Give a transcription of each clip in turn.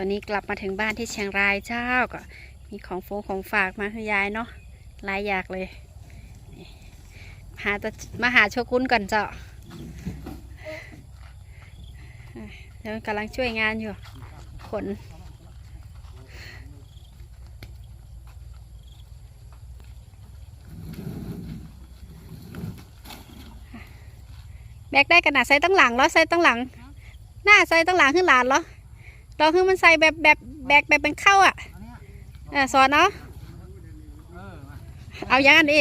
ตอนนี้กลับมาถึงบ้านที่เชียงรายเจ้าก็มีของฟงของฝากมาให้ยายเนาะหลายอยากเลยหาตัวมาหาโชกุนก่อนเจ้าเดี๋ยวกำลังช่วยงานอยู่ ขน แบกได้ขนาดใส่ตั้งหลังแล้วใส่ตั้งหลัง หน้าใส่ตั้งหลังขึ้นหลานเหรอ ลองขึ้นมันใส่แบบแบบแบกแบบเป็นเข้าอะเออสอนเนาะเออมาเอาอย่างนั้นดิ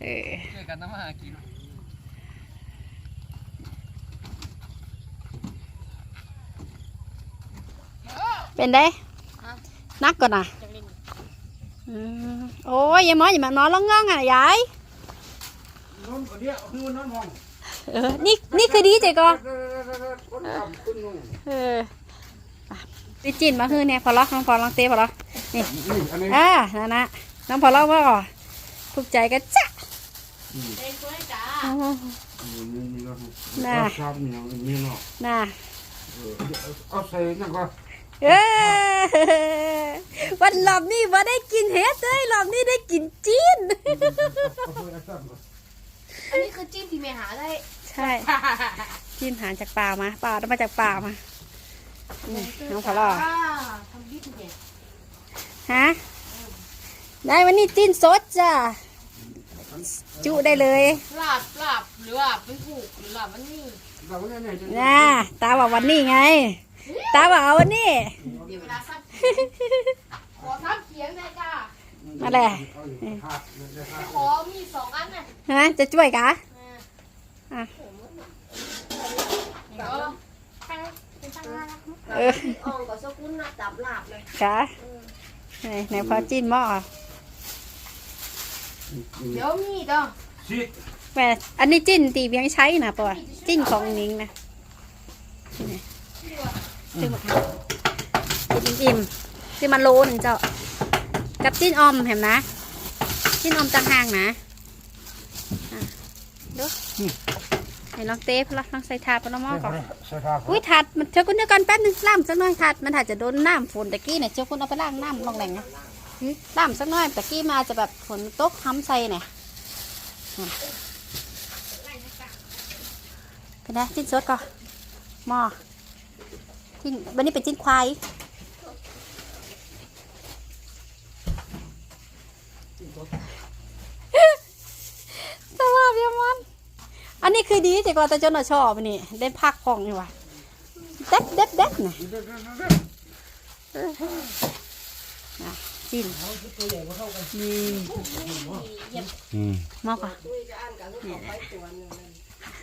เออช่วยกันทำมาหากินเป็นได้นักก่อนนะอืมโอ้ยยายหมออย่ามานอนร้องง้องอะยายนอนคนเดียวคือนอนห้องเออนี่นี่คือดีเจ๊ก็คนทำคุณนุ่งเออ อะดิจินมาคือเนี่ยพอล็อกน้องพอลองเตะพอล็อกนี่นี่อันนี้อ่านั่นนะน้องพอล็อกว่าก่อนถูกใจกันจ้ะนี่นี่เนาะน่ะชอบนี่เนาะนี่เนาะน่ะเออเอาใส่นั่นก็เออวันหลอบนี่ว่าได้กินเฮ็ดเลยหลอบนี่ได้กินจีนเอาไปเอาซ้ำก่อนอันนี้คือจิ้มที่เมหาได้ ใช่จีนหาจากป่ามาป่าได้มาจากป่ามา นี่น้องพอล็อกอ่าทำดิ้นเนี่ยฮะได้วันนี้จีนสดจ้ะจุได้เลยหลับหลับหรือหลับไม่ถูกหรือหลับมันนี่เราเนี่ยเนี่ยจะน่าตาบอกวันนี้ไง ตาบอกเอาวันนี้เดี๋ยวเวลาซักขอทับเขียงได้จ้ามาเลยเอาอยู่ขาดเลยขาดขอมีสองอันน่ะฮะจะช่วยกะอ่าอะ เดี๋ยวตั้งเป็นตั้งหน้านะเอออ่องกับสกุลนะดับหลับเลยกะไหนไหนพอจีนหม้อเดี๋ยวมีเด้อสิแม่อันนี้จิ้นตีเบียงใช้นะปะจิ้นของนิ้งนะนี่ซื้อมาค่ะจิ้นอิ่มๆซื้อมาโลหนึ่งเจ้า กับจิ้นออมเห็นนะ จิ้นออมต่างหากนะอะดู ไหนลองเต้พลองใส่ถาดพลองหม้อก่อนใส่ขาดอุ้ยถาดมันเจ้าคุณเดียวกันแป๊บนึงล่ามสักหน่อยถาดมันอาจจะโดนน้ำฝนตะกี้เนี่ยเจ้าคุณเอาไปล้างน้ำลงแหล่งนะหึล่ามสักหน่อยตะกี้มาจะแบบฝนตกห้ำใส่เนี่ยอะเป็นไงจิ้นสดก่อนหม้อจิ้นวันนี้เป็นจิ้นควายสภาพยังมัน อันนี้คือดีแต่ก่อนแต่เจนน่ะชอบอันนี่เล่นพักพองอยู่ว่ะเด็ดเด็ดเด็ดนะอะจิ้นนี่อืมมอกอะเนี่ยนะ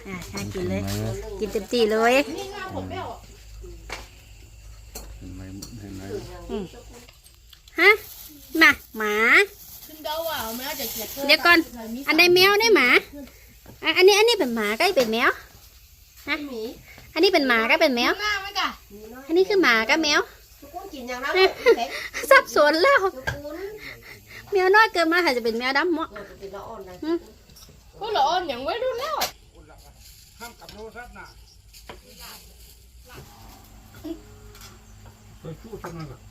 อะน่ากินเลย กินเต็มที่เลยนี่งาผมไม่ออกเห็นไหมเห็นไหมฮะมาหมาขึ้นเดาอะแม่จะเกลียดเดี๋ยวก่อน อันใดแมวได้หมา อะอันนี้อันนี้เป็นหมาก็เป็นแมวหมีอันนี้เป็นหมาก็เป็นแมว หน้าไหมกะอันนี้คือหมาก็แมวสกุลกินอย่างนั้นสับสนแล้วสกุลแมวน้อยเกินมาอาจจะเป็นแมวดำมั้ง เราจะเป็นละอ่อนนะอืมก็ละอ่อนอย่างไม่รู้แล้วห้ามกับโทรศัพท์น่ะไปชู้ทำไมก่อน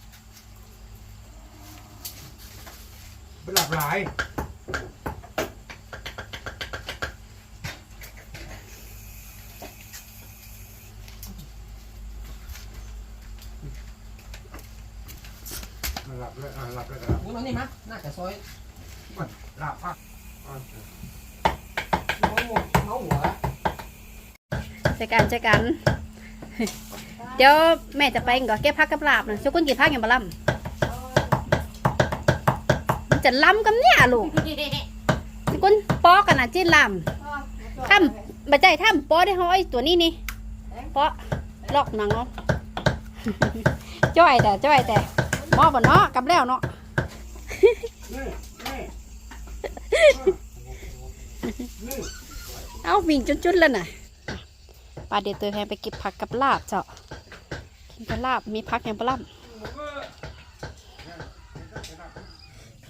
ไปหลับหลาย หลับเลยอะหลับเลยหลับมึงนอนนี่มั้ยน่าจะซอยก่อนหลับพักอะน้องหัวน้องหัวใช่กันใช่กัน เดี๋ยวแม่จะไปก่อนเก็บผักกับลาบนะชุกุนกินผักอย่างบะล่ำมันจะล้ำกับเนี่ยลูกชุกุนปอกันนะจิ้นลำถ้ำบะใจถ้ำปอได้ห้อยตัวนี้นี่ปอลอกหนังเอา จ้อยแต่จ้อยแต่หมอบ่เนาะกลับแล้วเนาะนี่นี่นี่เอาวิ่งจุนๆแล้วน่ะปลาเดี๋ยวตัวแพงไปเก็บผักกับลาบเจ้ากินกับลาบมีผักอย่างบะล่ำ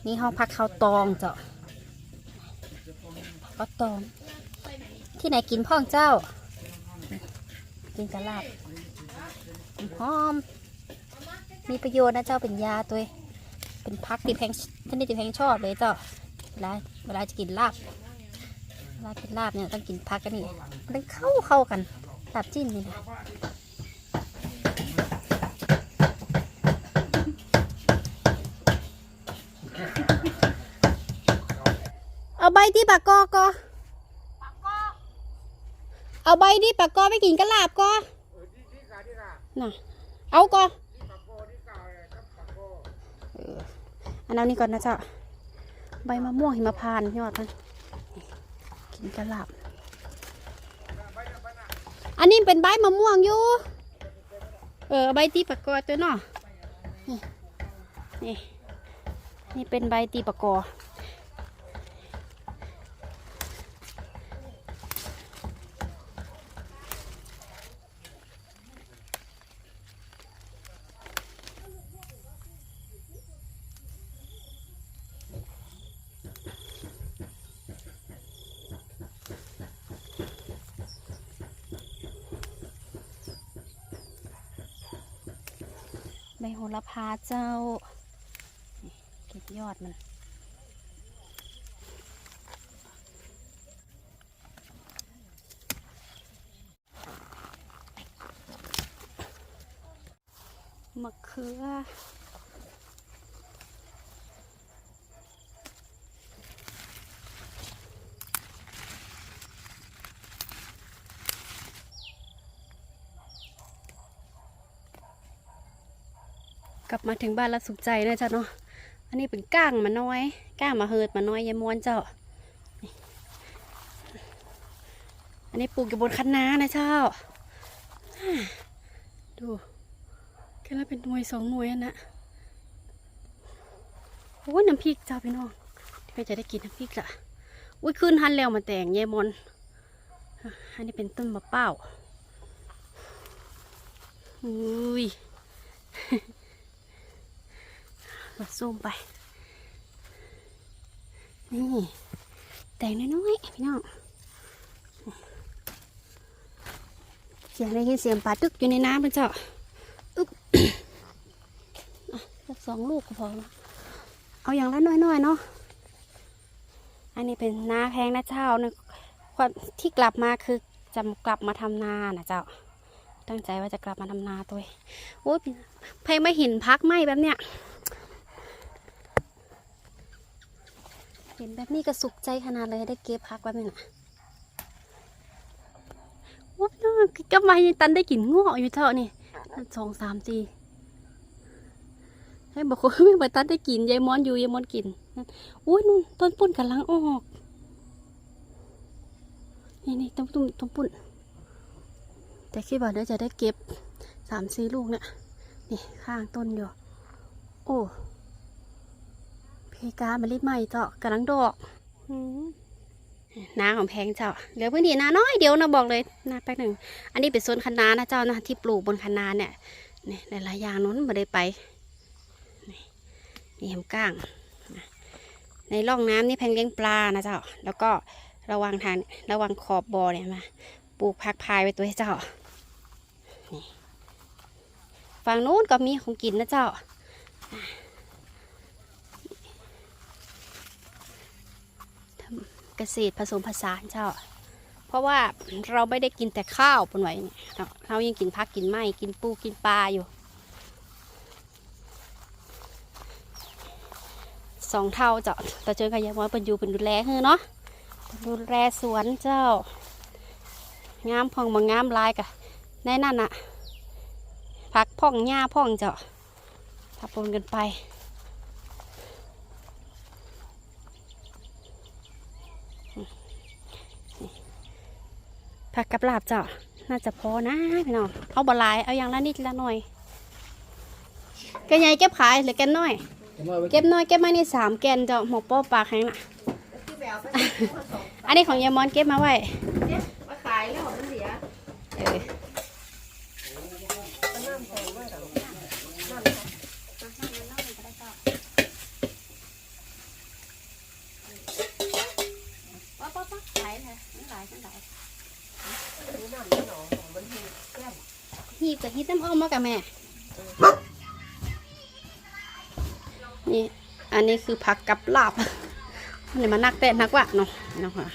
นี่ห้องพักข้าวตองเจ้าข้าวตอง ที่ไหนกินพ่องเจ้า กินกะลาบ หอม มีประโยชน์นะเจ้าเป็นยาตัวเป็นพักที่แพงชนิดที่แพงชอบเลยเจ้าเวลาเวลาจะกินลาบเวลากินลาบเนี่ยต้องกินพักกันนี่มันเข้าเข้ากันลาบจิ้นนี่นะเอาใบที่ปากกอกอเอาใบที่ปากกอไปกินกับลาบกอน่ะ เอากอเอออันเอานี่ก่อนนะเจ้าใบมะม่วงหิมพานต์ยอดมันนี่กินกระหลับ อันนี้เป็นใบมะม่วงอยู่ เออใบตีปะกอตัวเนาะนี่นี่ นี่เป็นใบตีปะกอ ใบโหระพาเจ้า เก็บยอดมันมะเขือ กลับมาถึงบ้านแล้วสุขใจนะจ๊ะเนาะอันนี้เป็นก้างมาน้อยก้างมาเฮิดมาน้อยยายมวนเจ้า อันนี้ปลูกอยู่บนคันนานะเจ้าอ่าดูแค่ละเป็นหน่วยสองหน่วยอันนะโอ้ยน้ำพริกเจ้าพี่น้องที่ไปจะได้กินน้ำพริกละอุ้ยขึ้นหันแล้วมาแต่งยายมนอันนี้เป็นต้นมะเป้าอุ้ย ซูมไป นี่ แต่งน้อยๆพี่น้องเสียงได้ยินเสียงปลาตึกอยู่ในน้ำเป็นเจ้าอึ๊บอะสักสองลูกก็พอ เอาอย่างละน้อยๆเนาะ อันนี้เป็นนาแพงนะเจ้านะความที่กลับมาคือจะกลับมาทำนานะเจ้า ตั้งใจว่าจะกลับมาทำนาตัวโอ้ยเพลงไม่เห็นพักไหมแบบเนี้ย เห็นแบบนี้ก็สุขใจขนาดเลยได้เก็บพักแบบนี้นะว้าวน้องก็มายังตันได้กลิ่นงอกอยู่เท่านี่ตันสองสามสี่ให้บอกว่าไม่มาตันได้กลิ่นยายมอนอยู่ยายมอนกลิ่นอุ้ยนู่นต้นปุ้นกำลังออกนี่นี่ต้นตุ้มต้นปุ้นแต่คิดว่าเดี๋ยวจะได้เก็บสามสี่ลูกเนี่ยนี่ข้างต้นอยู่โอ้ เพกามลิดใหม่เจาะกำลังดอกนาของแพงเจ้าเหลือพื้นที่นาน้อยเดียวนะบอกเลยนาแป๊บหนึ่งอันนี้เป็นโซนคะน้านะเจ้านะที่ปลูกบนคะน้าเนี่ยนี่หลายอย่างนู้นมาได้ไปนี่นี่แฮมก้างในร่องน้ำนี่แพงเลี้ยงปลานะเจ้า แล้วก็ระวังทางระวังขอบบ่อเนี่ยมาปลูกพักพายไว้ตัวให้เจ้านี่ฝั่งนู้นก็มีของกินนะเจ้า เกษตรผสมผสานเจ้า เพราะว่าเราไม่ได้กินแต่ข้าวปนไว้เนี่ยเรายังกินพักกินไม้กินปูกินปลาอยู่สองเท่าเจ้าต่อเจอขยะมอยเป็นอยู่เป็นดูแลเฮ้อเนาะดูแลสวนเจ้า งามพองบางงามลายกะในนั่นอะผักพ่องหญ้าพ่องเจ้าทับปนกันไป ผักกับลาบเจ้าน่าจะพอนะพี่น้องเอาบหลายเอาอย่างละนิดละหน่อยแกใหญ่เก็บขายหรือแกนน้อย เก็บน้อยเก็บมานี่สามแกนเจ้าหมกป้อปลาแข็งน่ะอันนี้ของยายมอนเก็บมาไว้ เนี่ยมาขายแล้วมันเสีย เออป้าป้าป้าขายเลยมันหลายมันหลายหีบกับหีบน้ำอ้อ มมากับแม่ นี่ อันนี้คือผักกับลาบอันนี้มานักแต่นักวะเนาะเนาะค่ะ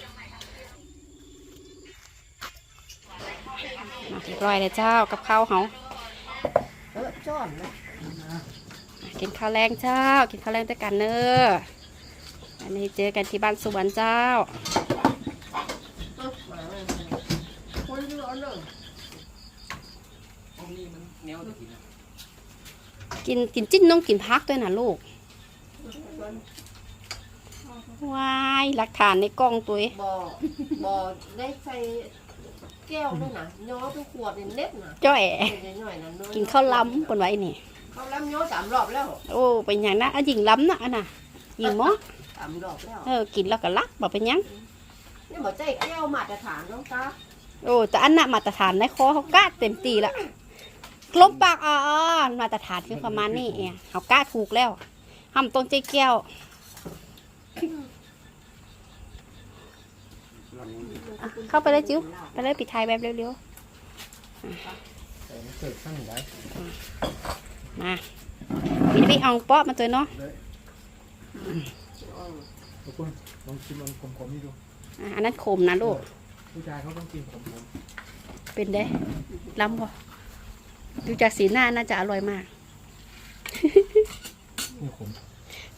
มาเรียบร้อยเลยเจ้ากับข้าวเขาเออจ้อนกินข้าวแรงเจ้า กินข้าวแรงด้วยกันเนอะอันนี้เจอกันที่บ้านสวนเจ้าเลยคนเยอะเลยตรงนี้มันแนวจะ กินนะกินกินจิ้นน้องกินพักด้วยนะลูกวายหลักฐานในกล้องตัวเองบ่บ่ได้ใส่แก้วด้วยนะย้อทุกขวดนี่เน็บนะจ้อยเป็นน้อยๆนะอยกินข้าวล้ำปนไว้นี่เขาล้ำย้อสามรอบแล้ว โอ้เป็นอย่างนั้นอะยิงล้ำนะอันน่ะยิงหมอสามรอบแล้วเออกินแล้วก็ลักบอกเป็นหยังนี่บ่ใจแก้วมาตรฐานน้องตาโอ้แต่อันน่ะมาตรฐานในคอเขากล้าเต็มตีละ กลมปากอ่อนมาตรฐานคือประมาณนี้เองเขากล้าถูกแล้วห้ามต้นใจแก้วอะเข้าไปเลยจิ๋วไปเลยปิดท้ายแบบเร็วแต่เกิดข้างไหนๆมามีพี่อองป๊อมาตัวเนาะทุกคนลองชิมมันขมๆนี่ดู อะอันนั้นขมนะลูกผู้ชายเขาต้องกินขมเป็นได้ล้ำบ่ ดูจากสีหน้าน่าจะอร่อยมากๆนี่ขม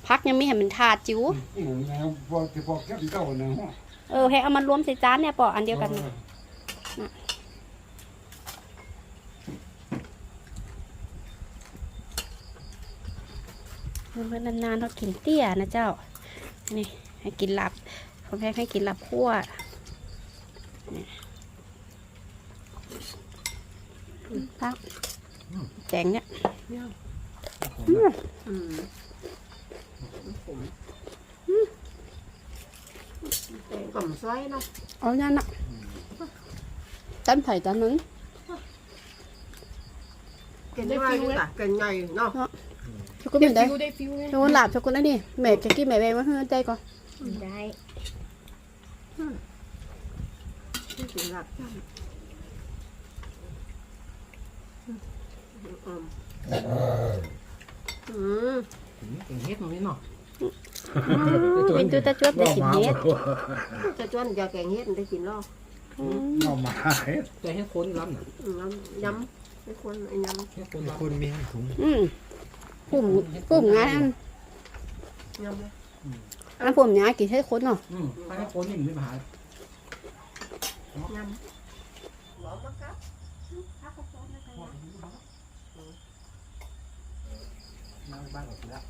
พักยังไม่เห็นมันถาดจิ๋วอืมแล้วพอที่พอแก้วที่เก้าเนี่ยหัวเออให้เอามารวมใส่จานเนี่ยปออันเดียวกันน่ะเมื่อนานๆเรากินเตี้ยนะเจ้า นี่ ให้กินหลับเขาแค่ให้กินหลับคั่วนี่พัก แจงเนี่ยอืมขมซอยเนาะเอาเนั่นน่ะจานไผ่จานนึงกินได้ฟิวเลยกินใหญ่เนาะชุกุนเหมือนได้ฟิวได้ฟิวเลยชุกุนหลับชุกุนแล้วนี่แม่จะกินแม่แบงมาให้ใจก่อนได้กินหลับจ้ะ อืมอืมถึงเฮ็ดมันนี่เนาะเป็นตัวตะจวดได้กินเฮ็ดจะชวนจะแกงเฮ็ดได้กินรอบเอามาเฮ็ดแต่เฮ็ดคนล้ำน่ะอืมน้ำยำไม่ควรไอ้ยเฮ็ดคนคนมีห้ถุงอืมปุ่มปุ่มงานำยำเลยอันปุ่มงานกินให้คนเนาะอืมถ้าให้คนนี่มันไม่หายยำหอมมากครับ นั่งบ้านกับแล้ว